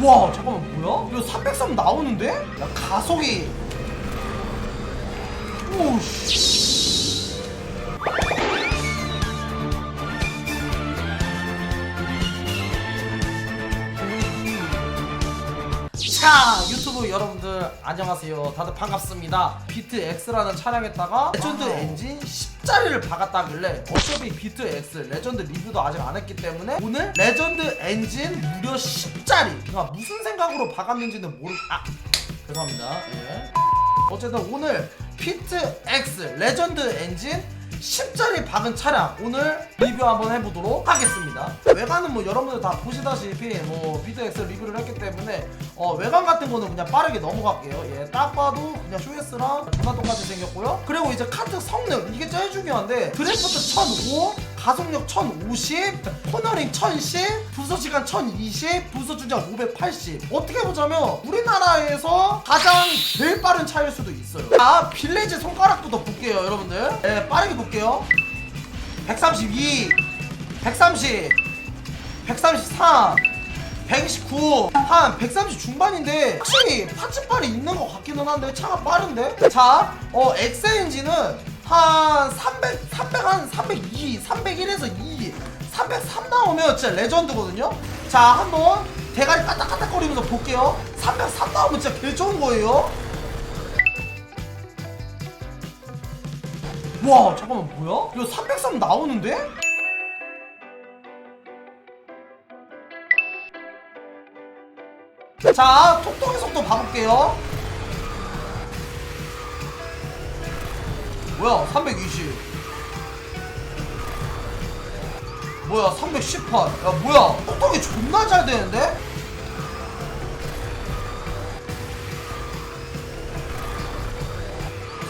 와 잠깐만 뭐야? 이거 303 나오는데? 야 가속이 오씨 자 유튜브 여러분들 안녕하세요. 다들 반갑습니다. 비트 X라는 차량에다가 레전드 엔진 10짜리를 박았다길래 어차피 비트 X 레전드 리뷰도 아직 안 했기 때문에 오늘 레전드 엔진 무려 10짜리. 그러니까 무슨 생각으로 박았는지는 모르 아 죄송합니다. 예. 어쨌든 오늘 피트 X 레전드 엔진 10짜리 박은 차량 오늘 리뷰 한번 해보도록 하겠습니다. 외관은 뭐 여러분들 다 보시다시피 뭐 X 리뷰를 했기 때문에 어, 외관 같은 거는 그냥 빠르게 넘어갈게요. 예, 딱 봐도 그냥 쇼에스랑 존나 똑같이 생겼고요. 그리고 이제 카트 성능 이게 제일 중요한데 드래프트 1005 가속력 1050 코너링 1010 부서시간 1020 부서주장 580 어떻게 보자면 우리나라에서 가장 제일 빠른 차일 수도 있어요. 자 빌레이즈 손가락부터 볼게요 여러분들. 예, 빠르게 볼게요. 132 130 133 129, 한 130 중반인데 확실히 파츠빨이 있는 것 같기는 한데 차가 빠른데? 자, 어 엑스 엔진은 한 300, 300, 한 302, 301에서 2, 303 나오면 진짜 레전드거든요? 자, 한번 대가리 까딱까딱거리면서 볼게요. 303 나오면 진짜 개 좋은 거예요. 와, 잠깐만, 뭐야? 이거 303 나오는데? 자, 톡톡이 속도 봐볼게요. 뭐야, 320. 뭐야, 318. 야, 뭐야, 톡톡이 존나 잘 되는데?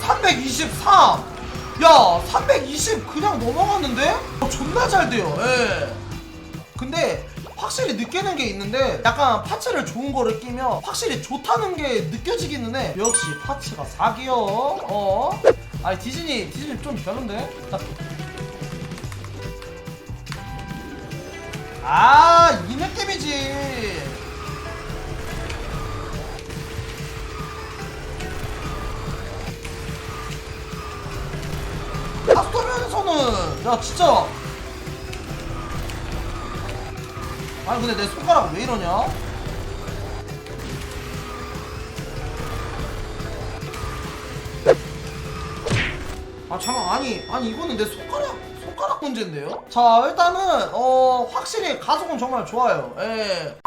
(323) 야, 320 그냥 넘어갔는데? 어, 존나 잘 돼요. 예. 근데 확실히 느끼는 게 있는데 약간 파츠를 좋은 거를 끼면 확실히 좋다는 게 느껴지기는 해. 역시 파츠가 사기요. 어? 아니 디즈니 디즈니 좀 별론데? 아, 이 느낌이지. 파스토면에서는 야 진짜 아니 근데 내 손가락 왜 이러냐? 아 잠깐 아니 아니 이거는 내 손가락 손가락 문제인데요? 자 일단은 어 확실히 가속은 정말 좋아요. 예.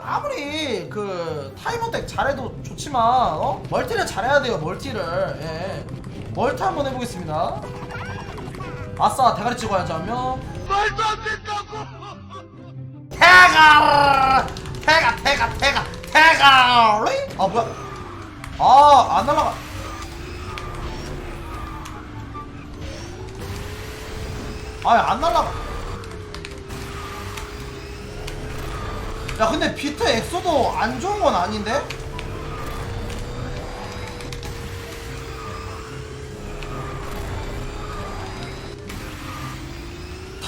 아무리 그 타이머덱 잘해도 좋지만 어? 멀티를 잘해야 돼요 멀티를 예. 멀티 한번 해보겠습니다. 아싸 대가리 찍어야지 하면 말도 안 된다고! 태가 태가 태가 태가 태가 아 뭐야 아안 날라가 아안 날라가 야 근데 비트 엑소도 안 좋은 건 아닌데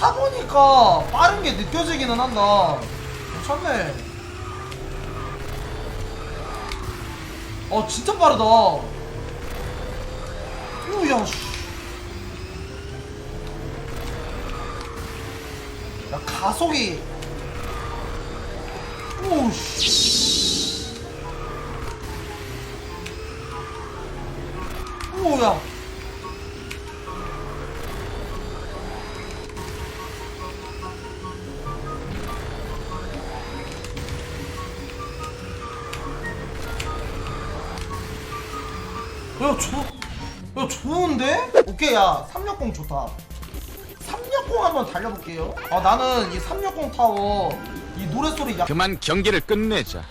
타보니까 빠른 게 느껴지기는 한다. 괜찮네. 어, 진짜 빠르다. 오야, 씨. 야, 가속이. 오, 씨. 오야. 야, 좋, 야, 좋은데? 오케이, 야, 360 좋다. 360 한번 달려볼게요. 아, 나는 이 360 타워, 이 노래소리 약, 그만 경기를 끝내자.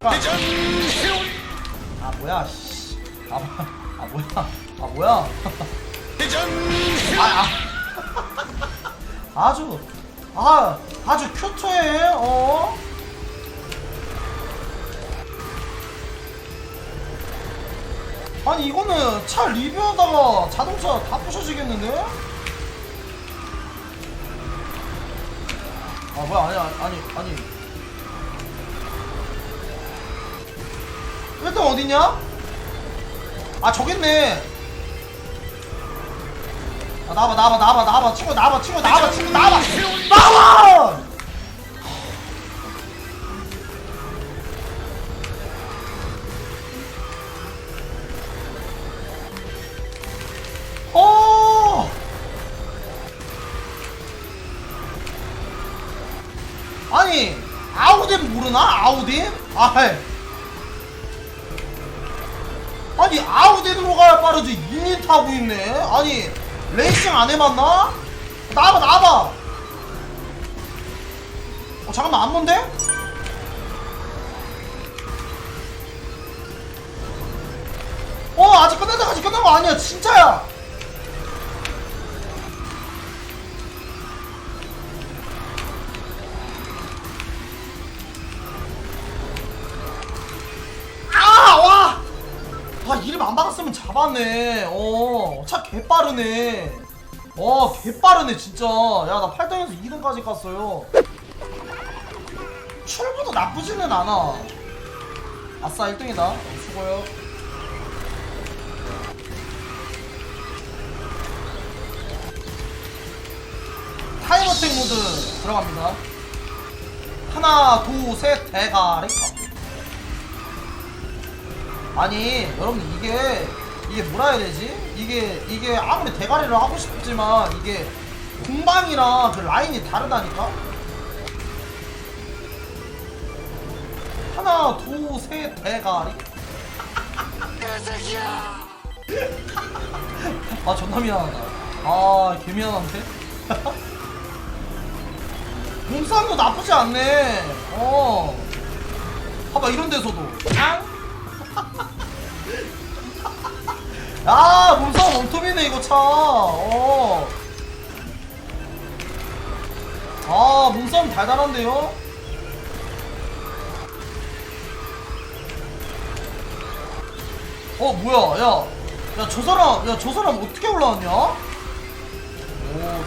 대전 아, 뭐야, 씨. 아, 뭐- 아, 뭐야. 아, 뭐야. 대전 아, 아. 아주, 아, 아주 큐트해, 어? 아니 이거는 차 리뷰하다가 자동차 다 부셔지겠는데? 아 뭐야 아니 아니 아니 일단 어디냐? 아 저기 있네. 아 나와봐 나와봐 나와봐 나와봐. 친구 나와봐 친구 나와봐 친구 나와봐. 아이 아니 아우딘으로 가야 빠르지. 유닛 타고 있네. 아니 레이싱 안 해봤나? 나와봐 나와봐. 어 잠깐만 안 뭔데? 어 아직 끝난 데까지 끝난 거 아니야. 진짜야 잡았네. 어차 개빠르네. 어 개빠르네 진짜. 야 나 8등에서 2등까지 갔어요. 출구도 나쁘지는 않아. 아싸 1등이다. 어, 수고요. 타임어택 모드 들어갑니다. 하나 둘셋 대가리. 아니 여러분 이게 이게 뭐라 해야 되지? 이게 이게 아무리 대가리를 하고 싶지만 이게 공방이랑 그 라인이 다르다니까? 하나 둘셋 대가리 아 존나 미안하다 아 개미안한데? 몸싸움도 나쁘지 않네 어 봐봐 이런 데서도 앙? 야 몸싸움 원톱이네 이거 차 어. 아 몸싸움 달달한데요? 어 뭐야 야 야 저 사람 야 저 사람 어떻게 올라왔냐? 오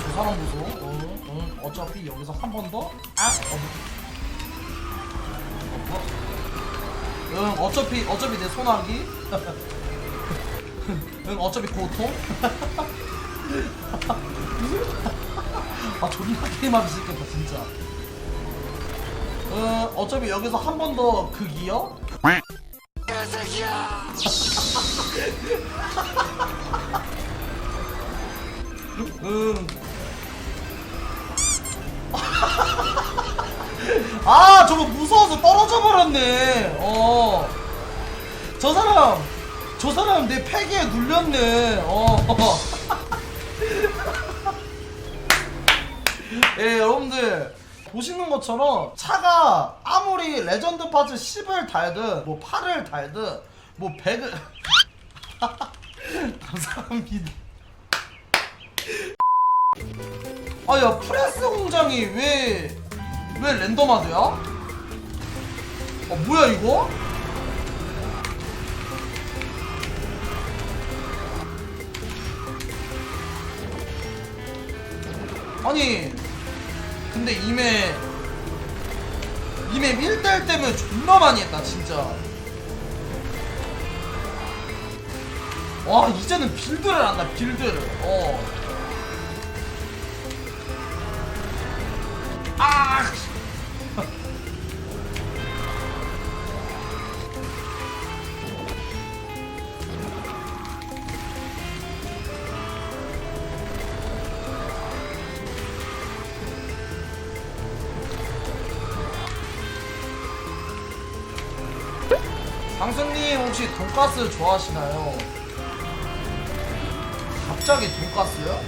저 사람 보소 어, 어, 어차피 여기서 한 번 더? 아? 어, 어, 응 어차피 어차피 내 소나기 응 어차피 고통 아 존나 게임하기 싫겠다 진짜 응 어차피 여기서 한 번 더 극이요? 응. 아, 저거 무서워서 떨어져 버렸네. 어. 저 사람, 저 사람 내 폐기에 눌렸네. 어. 예, 여러분들. 보시는 것처럼 차가 아무리 레전드 파츠 10을 달든 뭐 8을 달든 뭐 100을 감사합니다. 아야 프레스 공장이 왜 왜 랜덤하드야? 어 뭐야 이거? 아니 근데 이메 이메 1대1 때문에 존나 많이 했다 진짜. 와 이제는 빌드를 한다 빌드를. 어. 아! 강수님 혹시 돈가스 좋아하시나요? 갑자기 돈가스요?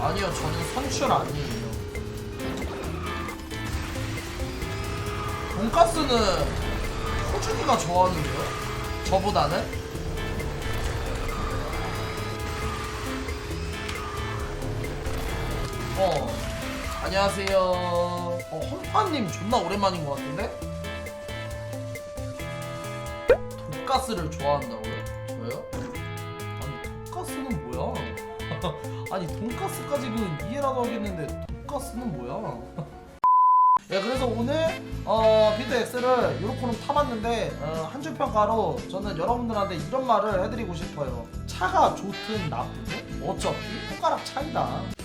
아니요, 저는 선출 아니에요. 돈가스는 호준이가 좋아하는데요? 저보다는? 어, 안녕하세요. 어, 험파님 존나 오랜만인 것 같은데? 돈가스를 좋아한다고요? 저요? 아니, 돈가스는 뭐야? 아니 돈가스까지는 이해라도 하겠는데 돈가스는 뭐야? 예, 그래서 오늘 어, 비트 X를 요렇게는 타봤는데 어, 한 줄 평가로 저는 여러분들한테 이런 말을 해드리고 싶어요. 차가 좋든 나쁘든 어차피 손가락 차이다.